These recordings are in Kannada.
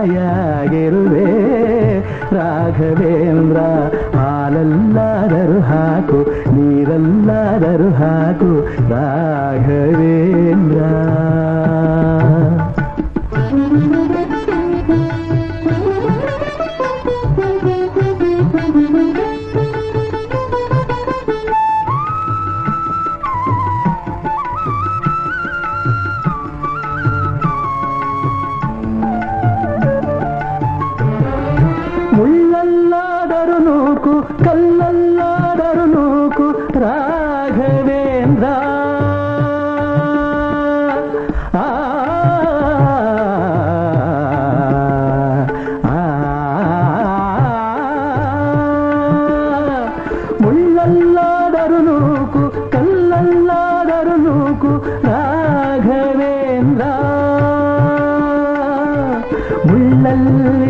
ಹಾಯಾಗಿರುವೆ ರಾಘವೇಂದ್ರ ಹಾಲಲ್ಲಾದರೂ ಹಾಕು ನೀರಲ್ಲಾದರೂ ಹಾಕು ರಾಘವೇಂದ್ರ నూకు కల్లల్లాడరు నూకు రాఘవేంద్ర ముళ్ళల్లాడరులుకు కల్లల్లాడరులుకు రాఘవేంద్ర ముళ్ళల్లే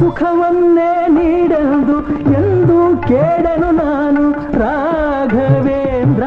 ಸುಖವನ್ನೇ ನೀಡಲು ಎಂದು ಕೇಳನು ನಾನು ರಾಘವೇಂದ್ರ